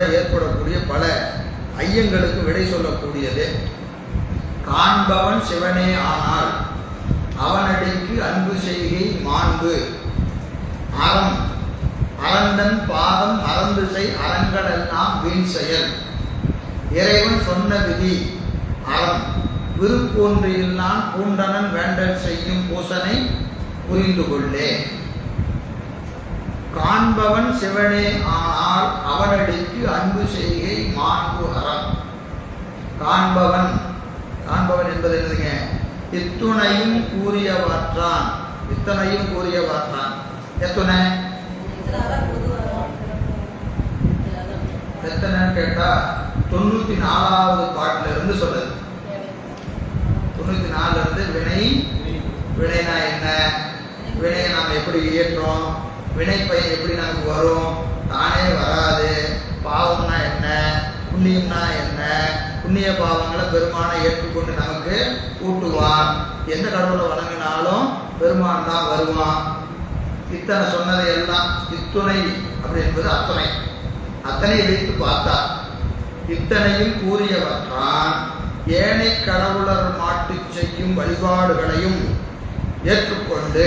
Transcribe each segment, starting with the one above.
ஏற்படக்கூடிய பல ஐயங்களுக்கு விடை சொல்லக்கூடியது. காண்பவன் சிவனே ஆனால் அவனடிக்கு அன்பு செய்கை மாண்பு. அறம் அறந்தன் பாதம் மறந்து செய் அறங்கடெல்லாம் வீண் செயல். இறைவன் சொன்ன விதி அறம் விருப்பொன்றியில்லான் பூண்டனன் வேண்டல் செய்யும் பூசனை புரிந்து கொள்ளே காண்பவன் சிவனே ஆனால் அவனடிக்கு அன்பு செய்கை மாண்பு அறம். காண்பவன் காண்பவன் என்பது என்னதுங்க? இத்துணையும் கூறியவாற்றான். இத்தனையும் கூறியவாற்றான். எத்துணை? எத்தனைன்னு கேட்டா தொண்ணூத்தி நாலாவது பாட்டுல இருந்து சொல்லுது. தொண்ணூத்தி நாலுல இருந்து வினை வினைனா என்ன? வினையை நாம் எப்படி ஏற்றோம் வினைப்பை எப்படி நமக்கு வரும்? தானே வராது. பாவம்னா என்ன? புண்ணியம்னா என்ன? புண்ணிய பாவங்களை பெருமானை ஏற்றுக்கொண்டு நமக்கு கூட்டுவான். எந்த கடவுளை வணங்கினாலும் பெருமான் தான் வருவான். இத்தனை சொன்னதை எல்லாம் இத்துணை அப்படி என்பது அத்தனை. அத்தனை வைத்து பார்த்தார் இத்தனையும் கூறியவற்றான் ஏனை கடவுளர் மாட்டு செய்யும் வழிபாடுகளையும் ஏற்றுக்கொண்டு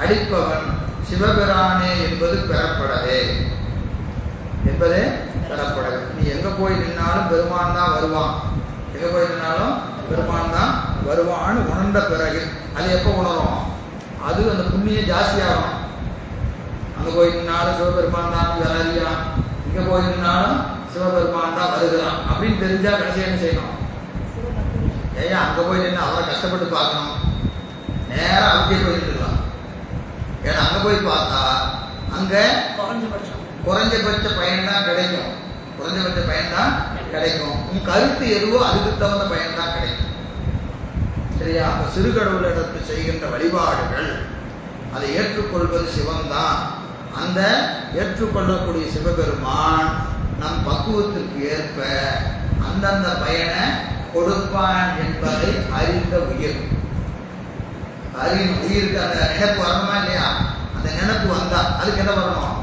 அடிப்பவன் சிவபிரானே என்பது பெறப்படவே. என்பது பெறப்படவே. நீ எங்க போய் நின்னாலும் பெருமான் தான் வருவான். எங்க போய் நின்னாலும் பெருமான் தான் வருவான்னு உணர்ந்த பிறகு அது எப்போ உணரும்? அது அந்த புண்ணியம் ஜாஸ்தியாகும். அங்க போய் நின்னாலும் சிவபெருமான் தான் வராதியான் இங்க போய் நின்னாலும் சிவபெருமான் தான் வருகிறான். அப்படின்னு தெரிஞ்சா கடைசி என்ன செய்யணும்? ஏன் அங்க போய் நின்று அவரை கஷ்டப்பட்டு பார்க்கணும். நேரா அங்கே போய் ஏன்னா அங்க போய் பார்த்தா அங்க குறைஞ்சபட்ச பயன் தான் கிடைக்கும். குறைஞ்சபட்ச பயன் தான் கிடைக்கும். உன் கருத்து எதுவோ அதுக்கு தகுந்த பயன் தான் கிடைக்கும். சரியா? அப்ப சிறுகடவுளிடத்து செய்கின்ற வழிபாடுகள் அதை ஏற்றுக்கொள்வது சிவன்தான் அந்த ஏற்றுக்கொள்ளக்கூடிய சிவபெருமான் நம் பக்குவத்திற்கு ஏற்ப அந்தந்த பயனை கொடுப்பான் என்பதை அறிந்த உயிர். அறியும் உயிருக்கு அந்த நினைப்பு வரணுமா இல்லையா? அந்த நினைப்பு வந்தா அதுக்கு என்ன வரணும்?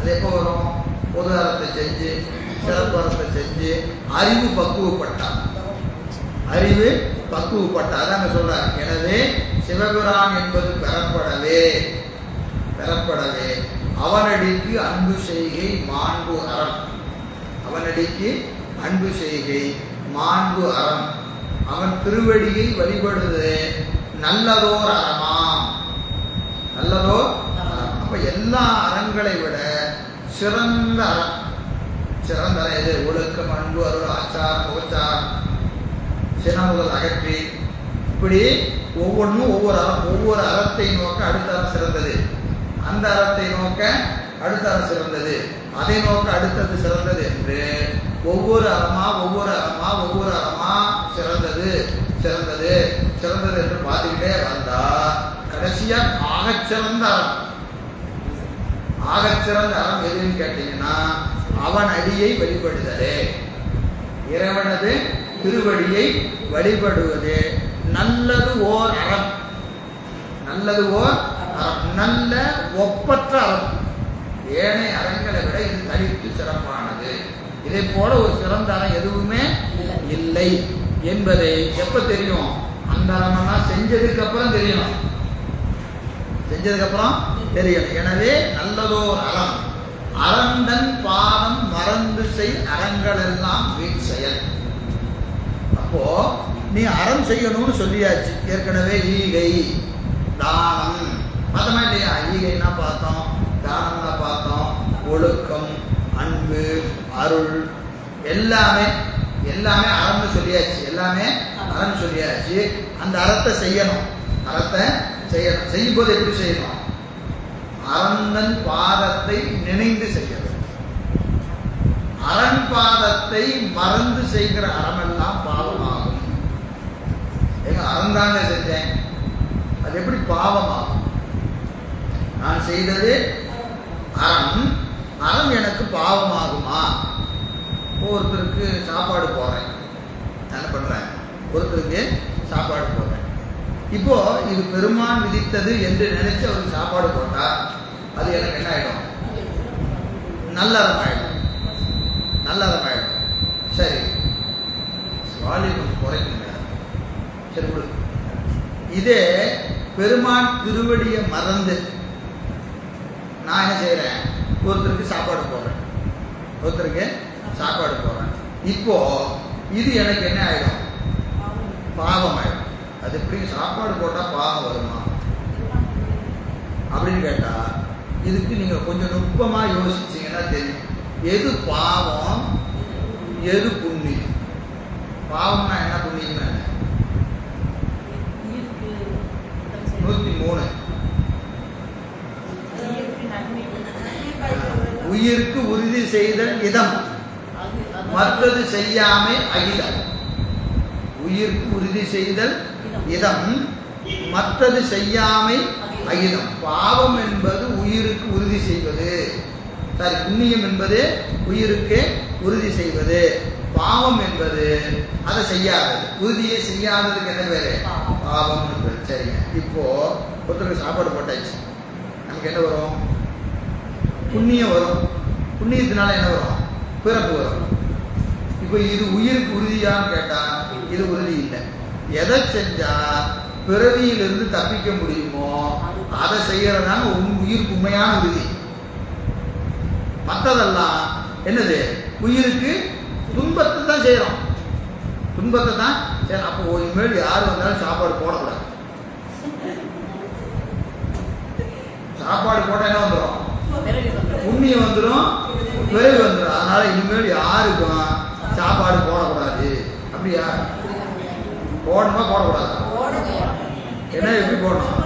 அது எப்போ வரும்? பொது செஞ்சு சிறப்பு செஞ்சு அறிவு பக்குவப்பட்டான் அறிவு பக்குவப்பட்டா அதாங்க சொல்றார். எனவே சிவபிரான் என்பது பெறப்படவே பெறப்படவே. அவனடிக்கு அன்பு செய்கை மாண்பு அறம். அவனடிக்கு அன்பு செய்கை மாண்பு அறம். அவன் திருவடியை வழிபடுது. நல்லதோர் அறமாம். நல்லதோர் அறம். அப்ப எல்லா அறங்களை விட சிறந்த அறம். சிறந்த அறம் எது? ஒழுக்கம் அன்பு அருள் ஆச்சார் முகச்சார் சினமுதல் அகற்றி. இப்படி ஒவ்வொன்றும் ஒவ்வொரு அறம் ஒவ்வொரு அறத்தை நோக்க அடுத்த அறம் சிறந்தது. அந்த அறத்தை நோக்க அடுத்த அறம் சிறந்தது. அதை நோக்க அடுத்தது சிறந்தது என்று ஒவ்வொரு அறமா ஒவ்வொரு அறமா ஒவ்வொரு அறமா சிறந்தது. சிறந்தது சிறந்தது என்று பார்த்துக்கிட்டே வந்தா கடைசியா ஆகச்சிறந்த அறம் ஆகச்சிறந்த அறம் எதுன்னு கேட்டீங்கன்னா அவன் அடியை வழிபடுதலே இறைவனது திருவடியை வழிபடுவது நல்லது ஓர் அறம். நல்லது ஓர் அறம். நல்ல ஒப்பற்ற அறம். ஏனைய அறங்களை விட இது தனித்து சிறப்பானது. இதை போல ஒரு சிறந்த அறம் எதுவுமே இல்லை என்பதை எப்ப தெரியும்? அந்த அறமெல்லாம் செஞ்சதுக்கு அப்புறம் தெரியணும். செஞ்சதுக்கு அப்புறம் தெரியணும். எனவே நல்லதோர் அறம். அறந்தன் பாதம் மறந்து செய் அறங்கள் எல்லாம் வீண் செயல். அப்போ நீ அறம் செய்யணும்னு சொல்லியாச்சு. ஏற்கனவே ஈகை தானம். பார்த்தோமா இல்லையா ஈகைன்னா பார்த்தோம். தானம்னா பார்த்தோம். ஒழுக்கம் அன்பு அருள். எல்லாமே எல்லாமே அறம்னு சொல்லியாச்சு. எல்லாமே அறம் சொல்லியாச்சு. அந்த அறத்தை செய்யணும். அறத்தை செய்யணும். செய்யும் போது எப்படி செய்யணும்? அரண்தன் பாதத்தை நினைந்து செய்ய வேண்டும். அரண் பாதத்தை மறந்து செய்கிற அறமெல்லாம் பாவமாகும். எங்க அறந்தாங்க செஞ்சேன். அது எப்படி பாவமாகும்? நான் செய்தது அறம். அறம் எனக்கு பாவமாகுமா? ஒருத்தருக்கு சாப்பாடு போடுறேன். நான் என்ன பண்றேன்? ஒருத்தருக்கு சாப்பாடு போட்டேன். இப்போ இது பெருமான் விதித்தது என்று நினைச்சு அவருக்கு சாப்பாடு போட்டா அது எனக்கு என்ன ஆயிடும்? நல்லதம் ஆயிடும் நல்லதம் ஆயிடும் சரி. சுவாலி கொஞ்சம் குறைக்குங்க. சரி கொடு இதே பெருமான் திருவடியை மறந்து நான் என்ன செய்கிறேன் ஒருத்தருக்கு சாப்பாடு போடுறேன். ஒருத்தருக்கு சாப்பாடு போடுறேன். இப்போ இது எனக்கு என்ன ஆகிடும் பாவம் ஆயிடும் அது எப்படி? சாப்பாடு போட்டால் பாவம் வருமா? அப்படின்னு கேட்டால் இதுக்கு நீங்கள் கொஞ்சம் நுட்பமாக யோசிச்சீங்கன்னா தெரியும். எது பாவம் எது புண்ணியம்? பாவம்னா என்ன புண்ணியம்னா என்ன? நூற்றி மூணு. உயிருக்கு உறுதி செய்தல் இதம். மற்றது செய்யாமை அகிலம். உயிருக்கு உறுதி செய்தல் இதம். மற்றது செய்யாமை அகிலம் பாவம் என்பது உயிருக்கு உறுதி செய்வது. சாரி புண்ணியம் என்பது உயிருக்கு உறுதி செய்வது. பாவம் என்பது அதை செய்யாதது. உறுதியை செய்யாததுக்கு என்ன பேரு? பாவம் என்பது. சரிங்க. இப்போ ஒருத்தருக்கு சாப்பாடு போட்டாச்சு. நமக்கு என்ன வரும்? புண்ணியம் வரும். புண்ணியத்தினால என்ன வரும்? பிறப்பு வரும். இப்போ இது உயிருக்கு உறுதியான்னு கேட்டால் இது உறுதி இல்லை. எதை செஞ்சா பிறவியிலிருந்து தப்பிக்க முடியுமோ அதை செய்யறதான உன் உயிருக்கு உண்மையான உறுதி. மற்றதெல்லாம் என்னது? உயிருக்கு துன்பத்தை தான் செய்யறோம். துன்பத்தை தான் சரி அப்போ இனிமேல் யார் வந்தாலும் சாப்பாடு போடக்கூடாது. சாப்பாடு போட்டா என்ன வந்துடும் புண்ணியம் வந்துடும் விரைவு வந்துடும் அதனால இனிமேல் யாருக்கும் சாப்பாடு போடக்கூடாது. அப்படியா? போடணுமா போடக்கூடாதா? என்ன எப்படி போடணும்?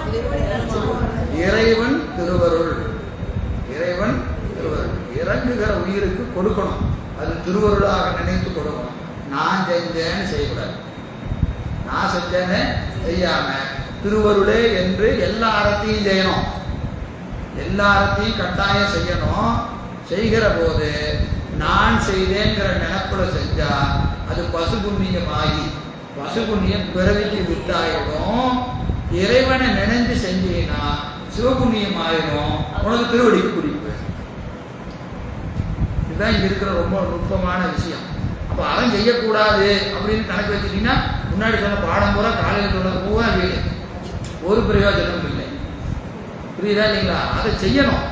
இறைவன் திருவருள். இறைவன் திருவருள். இறங்குகிற உயிருக்கு கொடுக்கணும். அது திருவருளாக நினைத்து கொடுக்கணும். நான் செஞ்சேன்னு செய்யக்கூடாது. நான் செஞ்சேன்னு செய்யாம திருவருளே என்று எல்லா அறத்தையும் செய்யணும். எல்லா அறத்தையும் கட்டாயம் செய்யணும். செய்கிற போது நான் செய்தேங்கிற நினப்புல செஞ்சா அது பசு புண்ணியமாகி பசு பிறவிக்கு வித்தாயிடும் இறைவனை நினைஞ்சு செஞ்சீங்கன்னா சிவபுண்ணியம் ஆயிடும் உனக்கு திருவடிக்கு குறிப்பு இதுதான் இங்க இருக்கிற ரொம்ப நுட்பமான விஷயம். அப்ப அறம் செய்யக்கூடாது அப்படின்னு கணக்கு வச்சுட்டீங்கன்னா முன்னாடி சொன்ன பாடம் பூரா காலையில் சொன்னது பூரா வீடு ஒரு பிரயோஜனமும் இல்லை. புரியுதா இல்லைங்களா? அதை செய்யணும்.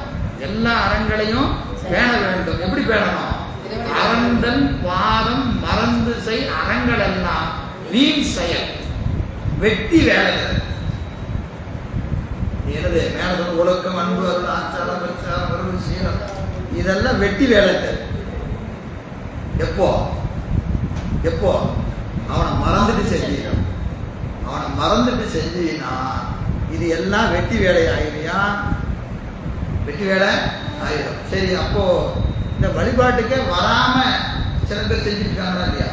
எல்லா அறங்களையும் பேண வேண்டும். எப்படி பேணணும்? அறந்தன் பாதம் மறந்து செய் அறங்கள் எல்லாம் வீண் செயல். வெட்டி வேலைகள் எனது மேல ஒழுக்கம் அன்பு அருள் ஆச்சாரம் பிரச்சாரம் அருள் சீரம் இதெல்லாம் வெட்டி வேலைகள் எப்போ? எப்போ? அவனை மறந்துட்டு செஞ்சிடும் அவனை மறந்துட்டு செஞ்சீங்கன்னா இது எல்லாம் வெட்டி வேலை ஆகிறியா வெட்டி வேலை ஆயிடும். சரி அப்போ இந்த வழிபாட்டுக்கே வராம சில பேர் செஞ்சுட்டு இருக்காங்களா இல்லையா?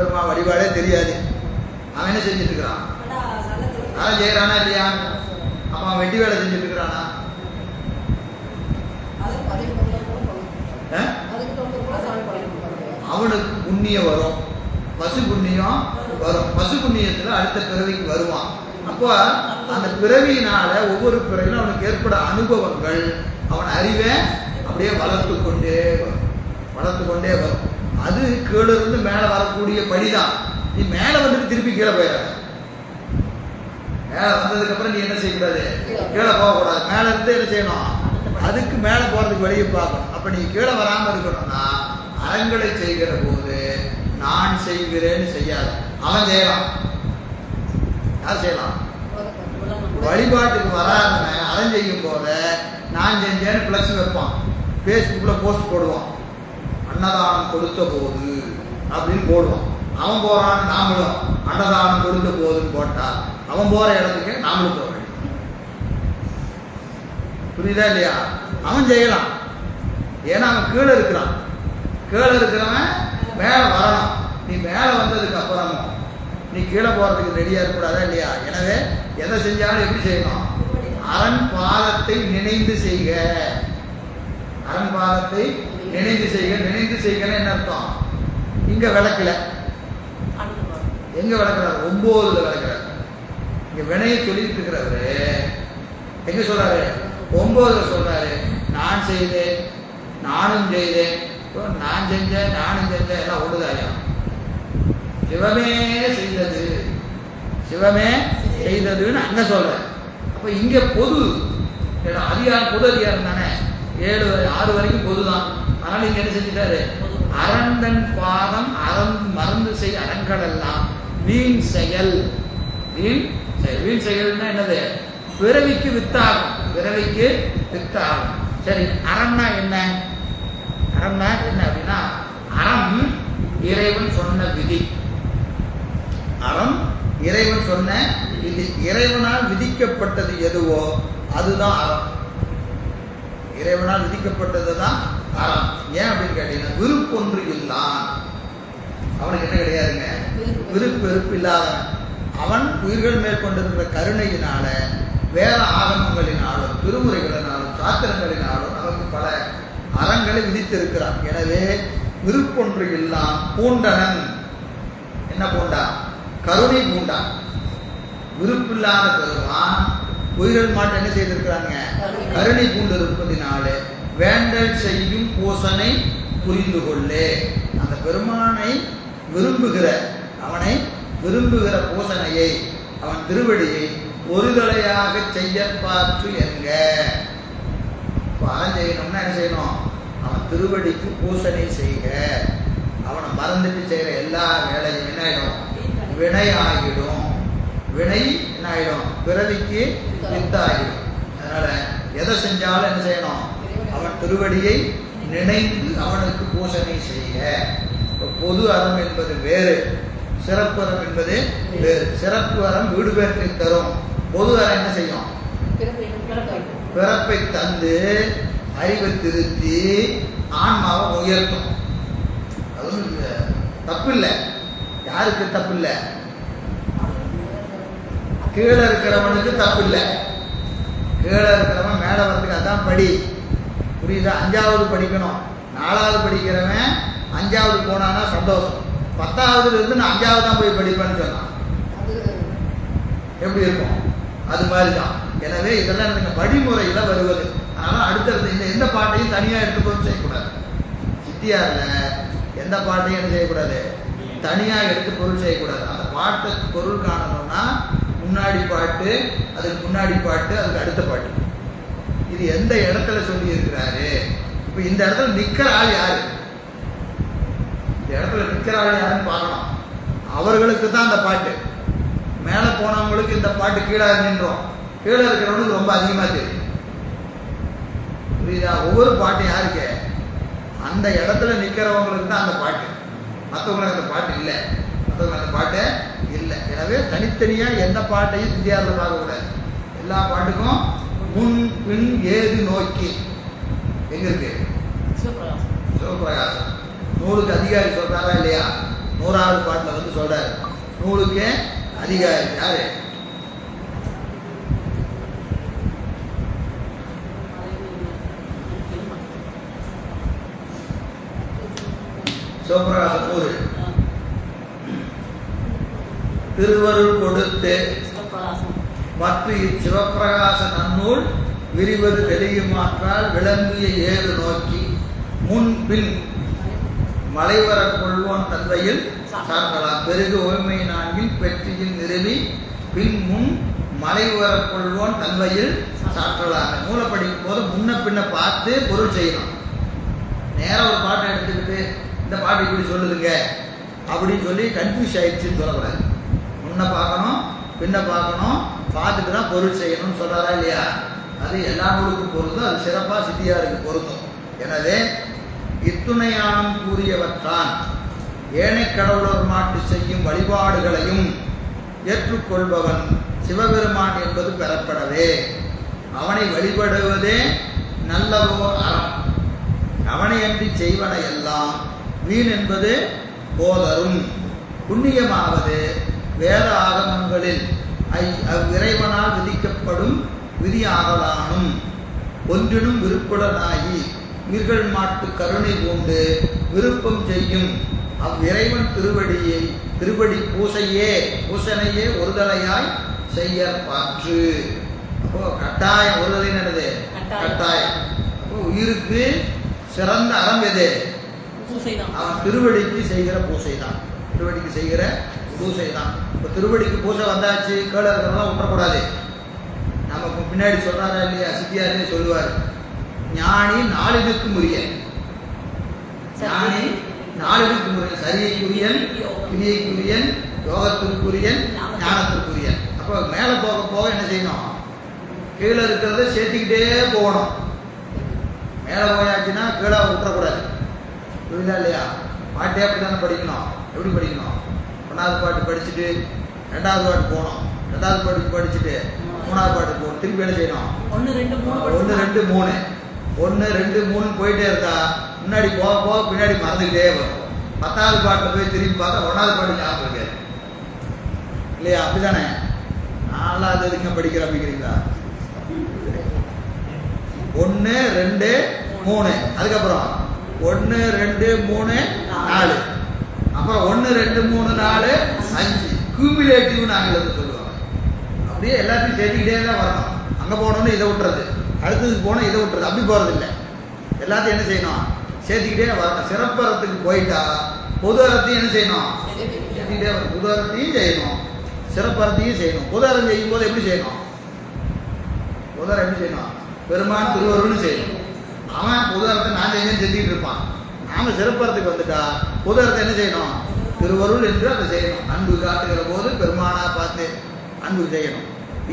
சிவபெருமா வழிபாடே தெரியாது. அவன் என்ன செஞ்சுட்டு இருக்கிறான் அதை செய்யறானா இல்லையா? அவன் வெட்டி வேலை செஞ்சுட்டு இருக்கிறானா? அவனுக்கு புண்ணியம் வரும். பசு புண்ணியம் வரும். பசு புண்ணியத்துல அடுத்த பிறவிக்கு வருவான். அப்போ அந்த பிறவியினால ஒவ்வொரு பிறவிலும் அவனுக்கு ஏற்பட அனுபவங்கள் அவன் அறிவை அப்படியே வளர்த்து கொண்டே வரும். வளர்த்து கொண்டே வரும். அது கீழே இருந்து மேலே வரக்கூடிய படிதான். நீ மேலே வந்துட்டு திருப்பி கீழே போயிடாத. மேலே வந்ததுக்கப்புறம் நீ என்ன செய்யக்கூடாது? கீழே போகக்கூடாது. மேலே இருந்து என்ன செய்யணும்? அதுக்கு மேலே போறதுக்கு வழியை பார்க்கணும். அப்போ நீ கீழே வராம இருக்கணும்னா அறங்களை செய்கிற போது நான் செய்கிறேன்னு செய்யாது. அவன் செய்யலாம். யார் செய்யலாம்? வழிபாட்டுக்கு வராதவன் அறம் செய்யும் போது நான் செஞ்சேன்னு ஃப்ளக்ஸ் வைப்பான். ஃபேஸ்புக்கில் போஸ்ட் போடுவான். அன்னதானம் கொடுத்த போது அப்படின்னு போடுவான். அவன் போகிறான் நாமளும் அன்னதானம் கொடுத்த போதுன்னு போட்டா அவன் போற இடத்துக்கு நாமளும் போக வேண்டும். புரியுதா இல்லையா? அவன் செய்யலாம். ஏன்னா அவன் கீழே இருக்கிறான். கீழே இருக்கிறவன் மேலே வரணும். நீ மேலே வந்ததுக்கு அப்புறமும் நீ கீழே போறதுக்கு ரெடியா இருக்கக்கூடாதா இல்லையா? எனவே எதை செஞ்சாலும் எப்படி செய்யணும்? அரண் பாதத்தை நினைந்து செய்க. அரண் பாதத்தை நினைந்து செய்க நினைந்து செய்கன்னு என்ன அர்த்தம்? இங்க விளக்கல. எங்க விளக்குறாரு? ஒன்பதுல விளக்குறாரு. இங்க வினையை சொல்லிட்டு இருக்கிறவரு எங்க சொல்றாரு? ஒன்பதுல சொல்றாரு. நான் செய்தேன் நானும் செய்தேன். இப்போ நான் செஞ்சேன் நானும் செஞ்சேன் எல்லாம் ஒழுதாயா சிவமே செய்தது. சிவமே செய்ததுன்னு அங்க சொல்ற அப்ப இங்க பொது ஏன்னா அதிகாரம் பொது அதிகாரம் தானே? ஏழு வரை- ஆறு வரைக்கும் பொது தான் அதனால இங்க என்ன செஞ்சுட்டாரு? அரந்தன் பாதம் அறம் மறந்து செய் அறங்களெல்லாம் வீண் செயல். வீண் வீண் செயல்னா என்னது? பிறவிக்கு வித்தாகும். பிறவிக்கு வித்தாகும். சரி அறம்னா என்ன? அறம்னா என்ன அப்படின்னா அறம் இறைவன் சொன்ன விதி. அறம் இறைவன் சொன்ன விதி. இறைவனால் விதிக்கப்பட்டது எதுவோ அதுதான் அறம். இறைவனால் விதிக்கப்பட்டது தான் ஏன் அப்படின்னு கேட்டீங்கன்னா விருப்பொன்று இல்லான் அவனுக்கு என்ன கிடையாதுங்க? விருப்பு வெறுப்பு இல்லாதவன். அவன் உயிர்கள் மேல் கொண்டிருக்கிற கருணையினால வேற ஆகமங்களினாலும் திருமுறைகளினாலும் சாத்திரங்களினாலும் நமக்கு பல அறங்களை விதித்திருக்கிறான். எனவே விருப்பொன்று இல்லாம் பூண்டனன். என்ன பூண்டான் கருணை பூண்டான் விருப்பில்லாத பெருமான் உயிர்கள் மாட்டு என்ன செய்திருக்கிறாங்க? கருணை. பூண்டு இருப்பதினாலே வேண்டல் செய்யும் பூசனை புரிந்து கொள்ளு அந்த பெருமானை விரும்புகிற அவனை விரும்புகிற பூசனையை அவன் திருவடியை ஒருதலையாக செய்ய பார்த்து என்க. இப்போ செய்யணும்னா என்ன செய்யணும்? அவன் திருவடிக்கு பூசனை செய்க. அவனை மறந்துட்டு செய்கிற எல்லா வேலையும் என்ன ஆயிடும்? வினை ஆகிடும். வினை என்ன ஆயிடும்? பிறவிக்கு வித்தாகிடும். அதனால எதை செஞ்சாலும் என்ன செய்யணும்? அவன் திருவடியை நினைந்து அவனுக்கு பூசனை இப்ப பொது அறம் என்பது வேறு சிறப்பு அறம் என்பது வேறு. சிறப்பு அறம் வீடு பேற்றை தரும். பொது அறம் என்ன செய்யும்? பிறப்பை தந்து. அறிவை திருத்தி ஆன்மாவை உயர்த்தும். அது ஒண்ணும் தப்பு இல்லை யாருக்கு தப்பு இல்லை கீழே இருக்கிறவனுக்கு தப்பு இல்லை கீழே இருக்கிறவன் மேலே வரதுக்கு அதான் படி. புரியுதா? அஞ்சாவது படிக்கணும். நாலாவது படிக்கிறவன் அஞ்சாவது போனான்னா சந்தோஷம். பத்தாவதுல இருந்து நான் அஞ்சாவது தான் போய் படிப்பேன்னு சொன்னான். எப்படி இருக்கும்? அது மாதிரி தான் எனவே இதெல்லாம் எனக்கு வழிமுறையில் வருவது. அதனால் அடுத்தடுத்து இந்த எந்த பாட்டையும் தனியாக எடுத்துக்கொண்டு செய்யக்கூடாது. சித்தியாரில் எந்த பாட்டையும் என்ன செய்யக்கூடாது. தனியாக எடுத்து பொருள் செய்யக்கூடாது. அந்த பாட்டை பொருள் காணணும்னா முன்னாடி பாட்டு அதுக்கு முன்னாடி பாட்டு அதுக்கு அடுத்த பாட்டு. இது எந்த இடத்துல சொல்லி இருக்கிறாரு இப்போ இந்த இடத்துல நிற்கிற ஆள் யாரு? இந்த இடத்துல நிற்கிற ஆள் யாருன்னு பார்க்கணும். அவர்களுக்கு தான் அந்த பாட்டு. மேலே போனவங்களுக்கு இந்த பாட்டு கீழே நின்றோம். கீழே இருக்கிறவனுக்கு ரொம்ப அதிகமாக தெரியும். புரியுதா? ஒவ்வொரு பாட்டும் யாருக்கு? அந்த இடத்துல நிற்கிறவங்களுக்கு தான் அந்த பாட்டு. மற்றவங்களுக்கு அந்த பாட்டு இல்லை. மற்றவங்களுக்கு அந்த பாட்டு இல்லை. எனவே தனித்தனியாக எந்த பாட்டையும் சிந்தியாரில் பார்க்கக்கூடாது எல்லா பாட்டுக்கும் முன் பின் ஏது நோக்கி? எங்க இருக்கு சிவபிரகாசம் நூலுக்கு அதிகாரி சொல்றாரா இல்லையா? நூறாவது பாட்டில் வந்து சொல்றாரு. நூலுக்கு அதிகாரி யாரு? சிவபிரகாசம் நூறு. திருவருள் கொடுத்து மற்ற இச்சிவப்பிரகாச நன்னூல் விரிவது வெளியுமாற்றால் விளம்பிய ஏறு நோக்கி முன் பின் மலைவர கொள்வோன் தந்தையில் சாற்றலாம் பெருகு ஓய்மை நான்கில் பெற்றியில் நிறுவி பின் முன் மலைவர கொள்வோன் தந்தையில் சாற்றலாம் நூலை படிக்கும் போது முன்ன பின்ன பார்த்து பொருள் செய்யணும் நேராக ஒரு பாட்டை எடுத்துக்கிட்டு இந்த பாட்டு இப்படி சொல்லுதுங்க. அப்படின்னு சொல்லி கன்ஃபியூஸ் ஆயிடுச்சுன்னு சொல்லக்கூடாது. முன்ன பார்க்கணும் பின்ன பார்க்கணும் பார்த்துட்டு தான் பொருள் செய்யணும்னு சொல்கிறாரா இல்லையா? அது எல்லா நூலுக்கும் பொருந்தும் அது சிறப்பாக சித்தியாருக்கு பொருந்தும். எனவே இத்துணையானம் கூறியவற்றான் ஏனை கடவுளர் மாட்டு செய்யும் வழிபாடுகளையும் ஏற்றுக்கொள்பவன் சிவபெருமான் என்பது பெறப்படவே. அவனை வழிபடுவதே நல்லவோர் அறம். அவனையன்றி செய்வன எல்லாம் வீண் என்பது போதரும். புண்ணியமாவது வேத ஆகமங்களில் ஐ அவ்விறைவனால் விதிக்கப்படும் விதியாகலானும். ஒன்றினும் விருப்புடனாகி உயிர்கள் மாட்டு கருணை கொண்டு விருப்பம் செய்யும். அவ்விறைவன் திருவடியை திருவடி பூசையே பூசனையே ஒருதலையாய் செய்ய பாற்று. அப்போ கட்டாயம் ஒருதலை கட்டாயம். கட்டாயம். அப்போ உயிருக்கு சிறந்த அறம் எது? அவன் திருவடிக்கு செய்கிற பூசை தான் திருவடிக்கு செய்கிற பூசை தான் இப்போ திருவடிக்கு பூசை வந்தாச்சு கீழே இருக்கிறதெல்லாம் விட்டுறக்கூடாது நம்ம பின்னாடி சொல்கிறாரா இல்லையா? சித்தியாரே சொல்லுவார். ஞானி நாளினுக்கு முரியன் ஞானி நாளினுக்கு முரியன் சரியைக்குரியன் கிரியைக்குரியன் யோகத்திற்குரியன் ஞானத்திற்குரியன். அப்போ மேலே போக போக என்ன செய்யணும்? கீழே இருக்கிறத சேர்த்துக்கிட்டே போகணும். மேலே போயாச்சுன்னா கீழே விட்டுறக்கூடாது புரியுதா இல்லையா? பாட்டே அப்படி தானே படிக்கணும். எப்படி படிக்கணும்? ஒன்றாவது பாட்டு படிச்சுட்டு ரெண்டாவது பாட்டு போகணும். ரெண்டாவது பாட்டு படிச்சுட்டு மூணாவது பாட்டு போகணும் திருப்பி என்ன செய்யணும்? ஒன்று ரெண்டு மூணு ஒன்று ரெண்டு மூணு. ஒன்று ரெண்டு மூணு போயிட்டே இருந்தா முன்னாடி போக போக பின்னாடி மறந்துக்கிட்டே வரும். பத்தாவது பாட்டில் போய் திரும்பி பார்த்தா ஒன்றாவது பாட்டு ஞாபகம் இருக்காது. இல்லையா? அப்படிதானே நாலாவது வரைக்கும் படிக்கிற அப்படிங்கிறீங்களா? ஒன்று ரெண்டு மூணு. அதுக்கப்புறம் ஒன்று ரெண்டு மூணு நாலு. அப்புறம் ஒன்று ரெண்டு மூணு நாலு அஞ்சு. கியூமுலேட்டிவ் ஆங்கிலத்தை சொல்லுவாங்க அப்படியே எல்லாத்தையும் சேர்த்துக்கிட்டே தான் வரணும். அங்கே போனோன்னு இதை விட்டுறது. அடுத்தது போனால் இதை விட்டுறது. அப்படி போகிறது இல்லை. எல்லாத்தையும் என்ன செய்யணும்? சேர்த்துக்கிட்டே வரணும். சிறப்பறத்துக்கு போயிட்டா பொது அறத்தையும் என்ன செய்யணும்? சேர்த்துக்கிட்டே வரணும் பொது அறத்தையும் செய்யணும். சிறப்பறத்தையும் செய்யணும். பொது அறம் செய்யும் போது எப்படி செய்யணும்? பொது அறம் எப்படி செய்யணும்? பெருமான் திருவருன்னு செய்யணும். அவன் பொது அறத்தை நான் செய்யணும்னு செஞ்சுக்கிட்டு இருப்பான். நாம சிறப்பறத்துக்கு வந்துட்டா பொது என்ன செய்யணும்? திருவருள் என்று அதை செய்யணும். அன்பு காட்டுகிற போது பெருமானா பார்த்து அன்பு செய்யணும்.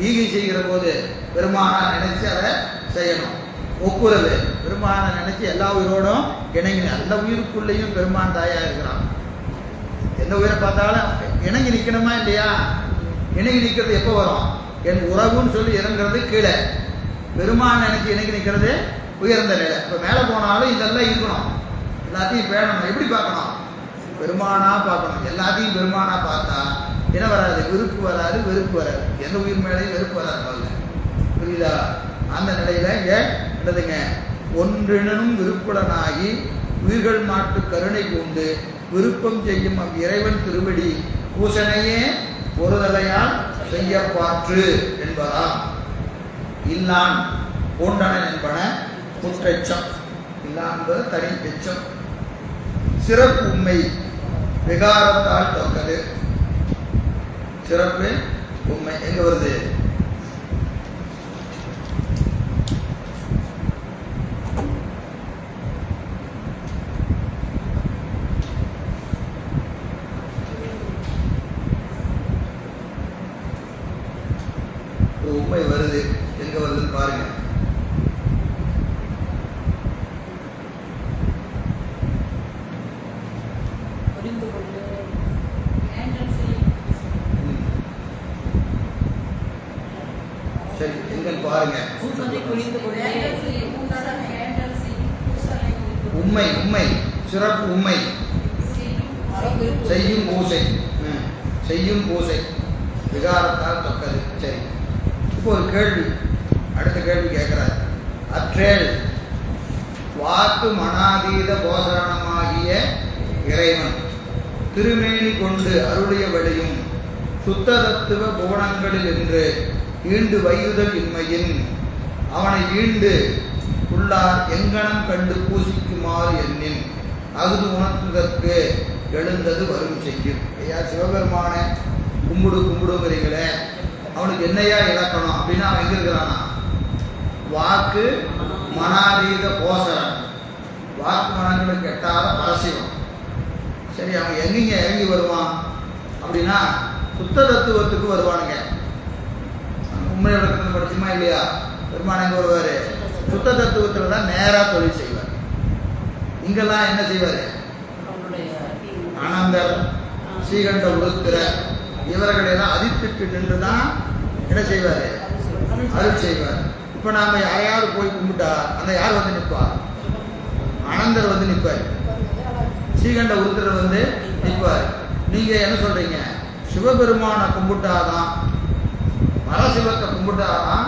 ஈகை செய்கிற போது பெருமானா நினைச்சு அதை செய்யணும். ஒப்புறது பெருமானை நினைச்சு எல்லா உயிரோடும் இணங்கி அந்த உயிருக்குள்ளேயும் பெருமான் தாயா இருக்கிறான். எந்த உயிரை பார்த்தாலும் இணங்கி நிற்கணுமா இல்லையா? இணங்கி நிற்கிறது எப்போ வரும்? என் உறவுன்னு சொல்லி இறங்குறது கீழே. பெருமான் நினைச்சு இணங்கி நிற்கிறது உயர்ந்த நிலை. இப்போ மேலே போனாலும் இதெல்லாம் இருக்கணும். எல்லாத்தையும் பேணணும் எப்படி பார்க்கணும்? பெருமானா பார்க்கணும். எல்லாத்தையும் பெருமானா பார்த்தா என்ன வராது? விருப்பு வராது வெறுப்பு வராது. எந்த உயிர் மேலேயும் வெறுப்பு வராது முதல்ல. புரியுதா? அந்த நிலையில இங்க என்னதுங்க? ஒன்றினும் விருப்புடனாகி உயிர்கள் மாட்டு கருணை கொண்டு விருப்பம் செய்யும் அவ் இறைவன் திருவடி பூசனையே ஒருதலையால் செய்ய பாற்று என்பதாம். இல்லான் பூண்டனன் என்பன முற்றெச்சம் இல்லான்பது என்பது தனி எச்சம். சிறப்பு உண்மை விகாரத்தால் தொக்கது சிறப்பு உண்மை. எங்க வருது ஒரு உண்மை வருது எங்க வருதுன்னு பாருங்க புரிந்து கொண்டு ம். சரி எங்கன்னு பாருங்க பூசனை புரிந்து கொண்டு உண்மை உண்மை சிறப்பு உண்மை செய்யும் பூசை ம். செய்யும் பூசை விகாரத்தால் தொக்கது சரி இப்போ ஒரு கேள்வி அடுத்த கேள்வி கேட்குறாரு. அற்றேல் வாக்கு மனாதீத போசரணமாகிய இறைவன் திருமேனி கொண்டு அருளிய வழியும் சுத்த தத்துவ புவனங்களில் என்று ஈண்டு வையுதல் இன்மையின் அவனை ஈண்டு உள்ளார் எங்கனம் கண்டு பூசிக்குமாறு எண்ணின் அகுது உணர்த்துதற்கு எழுந்தது வரும் செய்யும். ஐயா சிவபெருமான கும்பிடு கும்பிடுங்கிறீங்களே அவனுக்கு என்னையா இலக்கணம் அப்படின்னா அவன் எங்க இருக்கிறானா? வாக்கு மனாதீத போசரன் வாக்கு மனங்களுக்கு எட்டாத பரசிவம் சரி அவன் எங்கெங்க? இறங்கி வருவான்? அப்படின்னா சுத்த தத்துவத்துக்கு வருவானுங்க. உண்மை விளக்கத்தில் படிச்சுமா இல்லையா? பெருமான் எங்க வருவாரு. சுத்த தத்துவத்தில் தான் நேரா தொழில் செய்வார். இங்கெல்லாம் என்ன செய்வாரு? அவனுடைய ஆனந்தர் ஸ்ரீகண்ட உருத்திரர். இவர்களெல்லாம் அதிர்த்துட்டு நின்று தான் என்ன செய்வார்? அருள் செய்வார். இப்போ நாம யாரையாவது போய் கும்பிட்டா அந்த யார் வந்து நிற்பா? ஆனந்தர் வந்து நிற்பார். ஸ்ரீகண்ட உருத்திரர் வந்து நிற்பார். நீங்க என்ன சொல்றீங்க? சிவபெருமானை கும்பிட்டாதான் பரசிவத்தை கும்பிட்டாதான்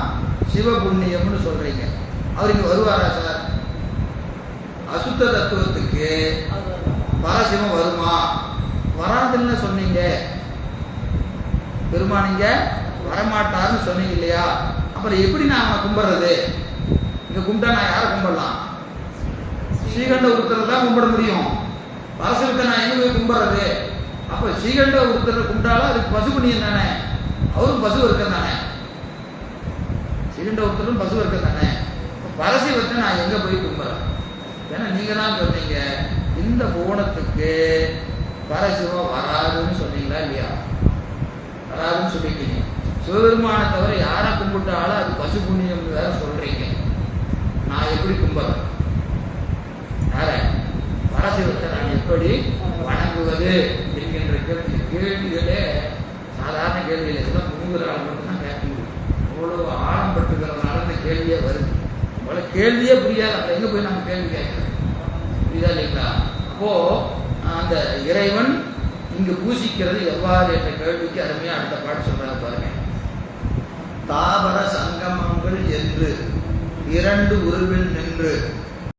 சிவபுண்ணியம்னு சொல்றீங்க. அவர் இங்க வருவாரா சார்? அசுத்த தத்துவத்துக்கு பரசிவம் வருமா? வராதுன்னு சொன்னீங்க. பெருமானிங்க வரமாட்டாருன்னு சொன்னீங்க இல்லையா? அப்புறம் எப்படி நான் அவனை கும்பிடுறது? இங்க கும்பிட்டா நான் யாரை கும்பிடலாம்? ஸ்ரீகண்ட ஒருத்தர் தான் கும்பிட முடியும். பரசிவத்தை நான் எங்க போய் கும்பிடுறது? அப்போ ஸ்ரீகண்ட உருத்தரை கும்பிட்டாலும் அதுக்கு பசு புண்ணியம் தானே? அவரும் பசு இருக்கிற தானே? ஸ்ரீகண்ட உருத்தரும் பசு இருக்கிற தானே? பரசி வச்சு நான் எங்கே போய் கும்பிட்றேன்? ஏன்னா நீங்கள் தான் சொன்னீங்க இந்த கோணத்துக்கு பரசிவம் வராதுன்னு சொன்னீங்க இல்லையா வராதுன்னு சொல்லிட்டீங்க சிவபெருமானை தவிர யாரை கும்பிட்டாலும் அது பசு புண்ணியம் வேற சொல்றீங்க. நான் எப்படி கும்பிட்றேன் யார பரசிவத்தை நான் எப்படி வணங்குவது என்கின்ற கேள்வி கேள்விகளே சாதாரண கேள்வியில எல்லாம் இதெல்லாம் மட்டும் மட்டும்தான் கேட்க முடியும். அவ்வளோ ஆழம் பெற்றுக்கிறதுனால இந்த கேள்வியே வருது. அவ்வளோ கேள்வியே புரியாது. அப்போ எங்கே போய் நம்ம கேள்வி கேட்கறோம் புரியுதா இல்லைங்களா? அப்போ அந்த இறைவன் இங்கு பூசிக்கிறது எவ்வாறு என்ற கேள்விக்கு அருமையா அடுத்த பாட்டு சொல்றாங்க பாருங்க. தாவர சங்கமங்கள் என்று இரண்டு உருவில் நின்று